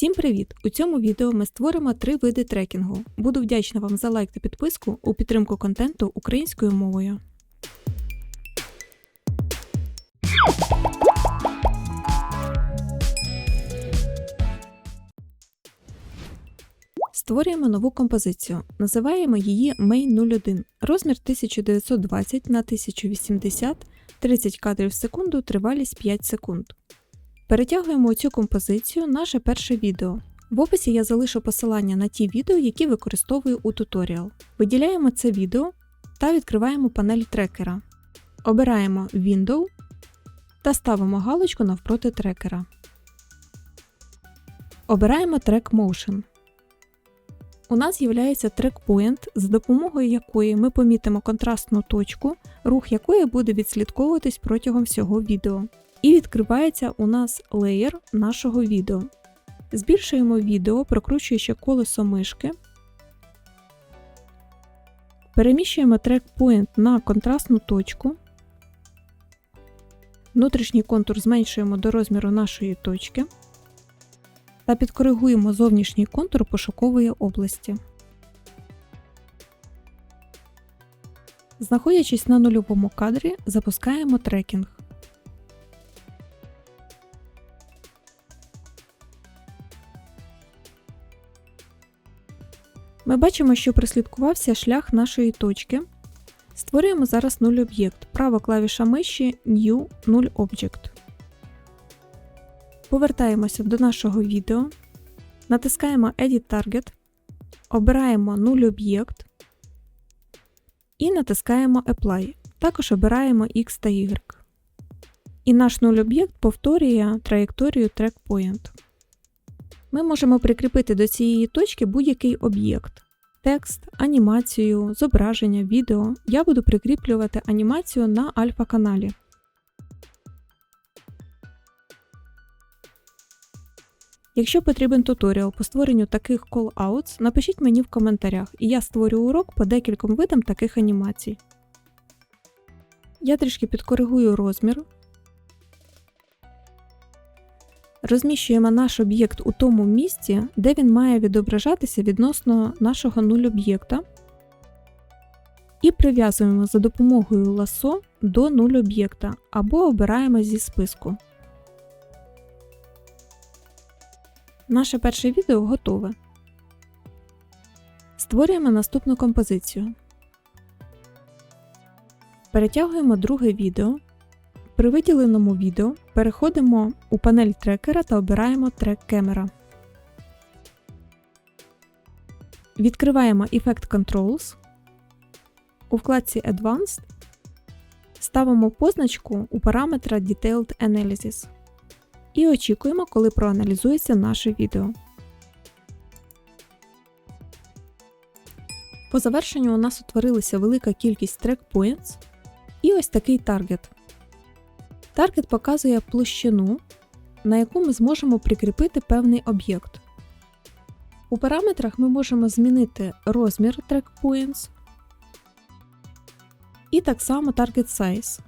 Всім привіт! У цьому відео ми створимо три види трекінгу. Буду вдячна вам за лайк та підписку у підтримку контенту українською мовою. Створюємо нову композицію. Називаємо її Main01. Розмір 1920 на 1080, 30 кадрів в секунду, тривалість 5 секунд. Перетягуємо у цю композицію наше перше відео. В описі я залишу посилання на ті відео, які використовую у туторіал. Виділяємо це відео та відкриваємо панель трекера. Обираємо Window та ставимо галочку навпроти трекера. Обираємо Track Motion. У нас з'являється трекпоінт, за допомогою якої ми помітимо контрастну точку, рух якої буде відслідковуватись протягом всього відео. І відкривається у нас леєр нашого відео. Збільшуємо відео, прокручуючи колесо мишки. Переміщуємо трекпоінт на контрастну точку. Внутрішній контур зменшуємо до розміру нашої точки та підкоригуємо зовнішній контур пошукової області. Знаходячись на нульовому кадрі, запускаємо трекінг. Ми бачимо, що прослідкувався шлях нашої точки. Створюємо зараз нуль об'єкт. Права клавіша миші New 0 Object. Повертаємося до нашого відео. Натискаємо Edit Target. Обираємо нуль об'єкт і натискаємо Apply. Також обираємо X та Y. І наш нуль об'єкт повторює траєкторію TrackPoint. Ми можемо прикріпити до цієї точки будь-який об'єкт. Текст, анімацію, зображення, відео. Я буду прикріплювати анімацію на альфа-каналі. Якщо потрібен туторіал по створенню таких call-outs, напишіть мені в коментарях, і я створю урок по декільком видам таких анімацій. Я трішки підкоригую розмір. Розміщуємо наш об'єкт у тому місці, де він має відображатися відносно нашого нуль об'єкта. І прив'язуємо за допомогою ласо до нуль об'єкта або обираємо зі списку. Наше перше відео готове. Створюємо наступну композицію. Перетягуємо друге відео. При виділеному відео переходимо у панель трекера та обираємо Track Camera. Відкриваємо Effect Controls. У вкладці Advanced ставимо позначку у параметра Detailed Analysis і очікуємо, коли проаналізується наше відео. По завершенню у нас утворилася велика кількість track і ось такий таргет. Таргет показує площину, на яку ми зможемо прикріпити певний об'єкт. У параметрах ми можемо змінити розмір track points і так само target size.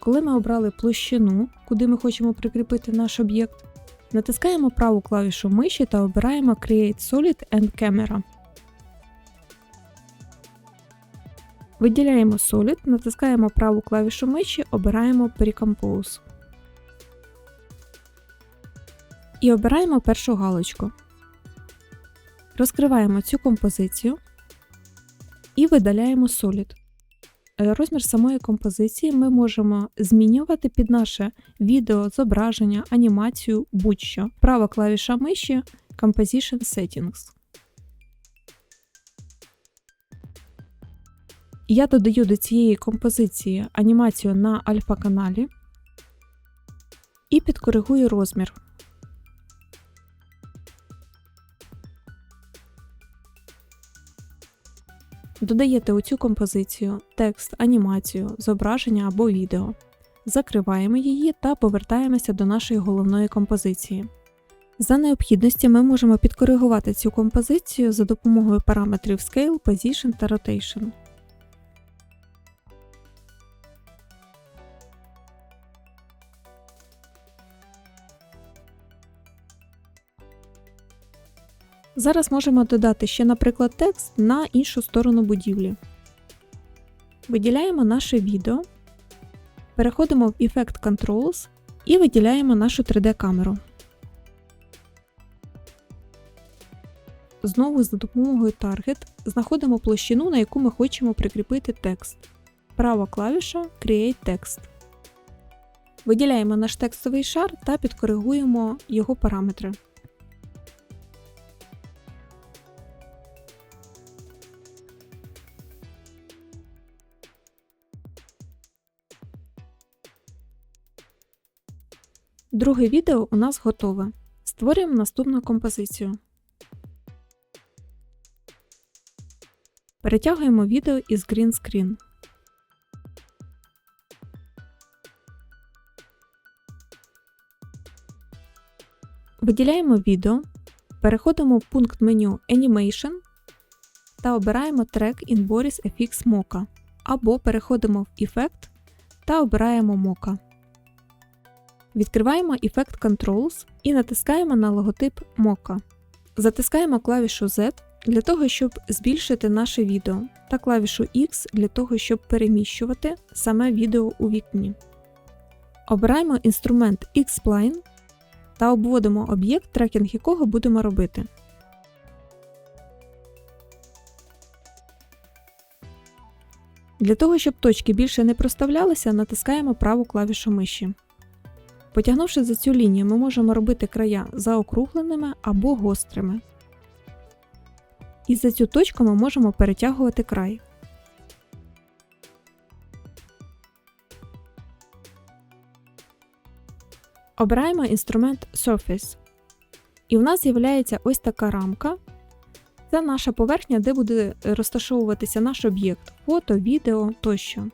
Коли ми обрали площину, куди ми хочемо прикріпити наш об'єкт, натискаємо праву клавішу миші та обираємо Create Solid and Camera. Виділяємо Solid, натискаємо праву клавішу миші, обираємо Precompose. І обираємо першу галочку. Розкриваємо цю композицію і видаляємо Solid. Е, розмір самої композиції ми можемо змінювати під наше відео, зображення, анімацію будь-що. Права клавіша миші Composition Settings. Я додаю до цієї композиції анімацію на альфа-каналі і підкоригую розмір. Додаєте у цю композицію текст, анімацію, зображення або відео. Закриваємо її та повертаємося до нашої головної композиції. За необхідності ми можемо підкоригувати цю композицію за допомогою параметрів Scale, Position та Rotation. Зараз можемо додати ще, наприклад, текст на іншу сторону будівлі. Виділяємо наше відео, переходимо в Effect Controls і виділяємо нашу 3D-камеру. Знову за допомогою Target знаходимо площину, на яку ми хочемо прикріпити текст. Права клавіша Create Text. Виділяємо наш текстовий шар та підкоригуємо його параметри. Друге відео у нас готове. Створюємо наступну композицію. Перетягуємо відео із Green Screen. Виділяємо відео, переходимо в пункт меню Animation та обираємо Track in Boris FX Mocha або переходимо в Effect та обираємо Mocha. Відкриваємо Effect Controls і натискаємо на логотип Mocha. Затискаємо клавішу Z для того, щоб збільшити наше відео, та клавішу X для того, щоб переміщувати саме відео у вікні. Обираємо інструмент X-Spline та обводимо об'єкт, трекінг якого будемо робити. Для того, щоб точки більше не проставлялися, натискаємо праву клавішу миші. Потягнувши за цю лінію, ми можемо робити края заокругленими або гострими. І за цю точку ми можемо перетягувати край. Обираємо інструмент Surface. І в нас з'являється ось така рамка. Це наша поверхня, де буде розташовуватися наш об'єкт фото, відео тощо.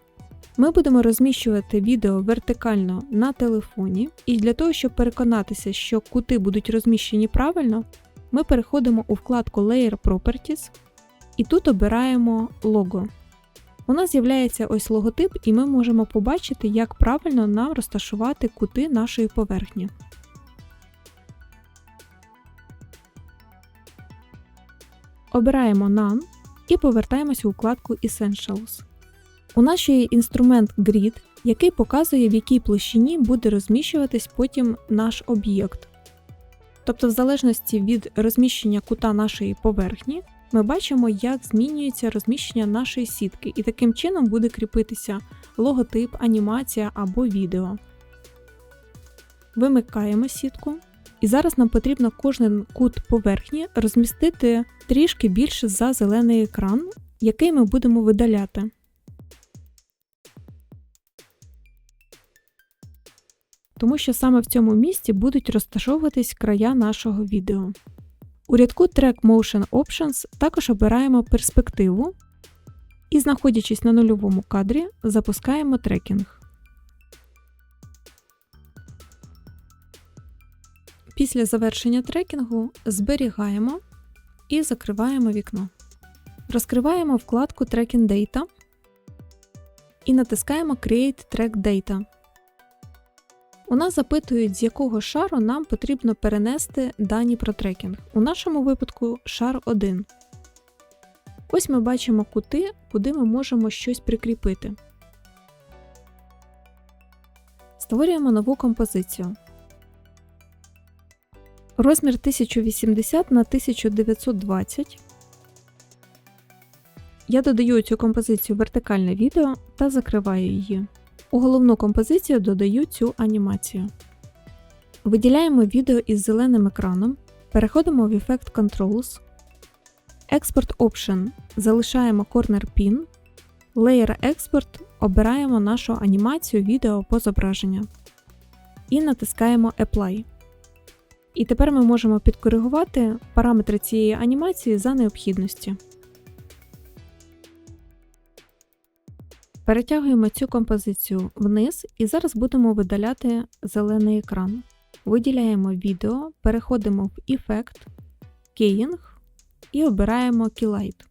Ми будемо розміщувати відео вертикально на телефоні, і для того, щоб переконатися, що кути будуть розміщені правильно, ми переходимо у вкладку Layer Properties і тут обираємо лого. У нас з'являється ось логотип, і ми можемо побачити, як правильно нам розташувати кути нашої поверхні. Обираємо None і повертаємося у вкладку Essentials. У нас ще є інструмент Grid, який показує, в якій площині буде розміщуватись потім наш об'єкт. Тобто, в залежності від розміщення кута нашої поверхні, ми бачимо, як змінюється розміщення нашої сітки, і таким чином буде кріпитися логотип, анімація або відео. Вимикаємо сітку. І зараз нам потрібно кожен кут поверхні розмістити трішки більше за зелений екран, який ми будемо видаляти. Тому що саме в цьому місці будуть розташовуватись края нашого відео. У рядку Track Motion Options також обираємо перспективу і, знаходячись на нульовому кадрі, запускаємо трекінг. Після завершення трекінгу зберігаємо і закриваємо вікно. Розкриваємо вкладку Tracking Data і натискаємо Create Track Data. У нас запитують, з якого шару нам потрібно перенести дані про трекінг. У нашому випадку шар 1. Ось ми бачимо кути, куди ми можемо щось прикріпити. Створюємо нову композицію. Розмір 1080 на 1920. Я додаю цю композицію вертикальне відео та закриваю її. У головну композицію додаю цю анімацію. Виділяємо відео із зеленим екраном, переходимо в Effect Controls, Export Option залишаємо Corner Pin, Layer Export обираємо нашу анімацію відео по зображенню і натискаємо Apply. І тепер ми можемо підкоригувати параметри цієї анімації за необхідності. Перетягуємо цю композицію вниз і зараз будемо видаляти зелений екран. Виділяємо відео, переходимо в Effect, Keying і обираємо Keylight.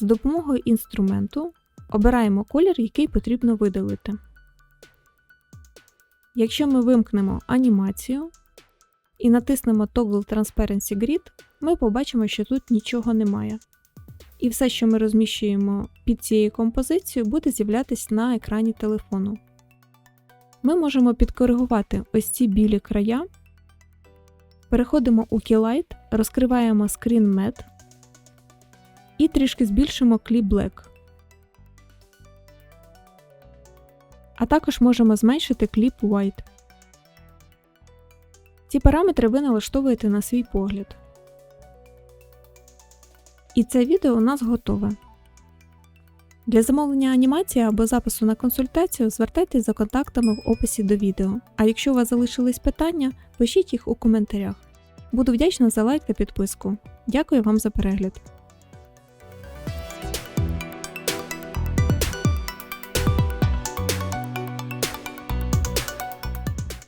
За допомогою інструменту обираємо колір, який потрібно видалити. Якщо ми вимкнемо анімацію і натиснемо Toggle Transparency Grid, ми побачимо, що тут нічого немає. І все, що ми розміщуємо під цією композицією, буде з'являтися на екрані телефону. Ми можемо підкоригувати ось ці білі края. Переходимо у Keylight, розкриваємо Screen Matte і трішки збільшимо Clip Black. А також можемо зменшити Clip White. Ці параметри ви налаштовуєте на свій погляд. І це відео у нас готове. Для замовлення анімації або запису на консультацію звертайтесь за контактами в описі до відео. А якщо у вас залишились питання, пишіть їх у коментарях. Буду вдячна за лайк та підписку. Дякую вам за перегляд!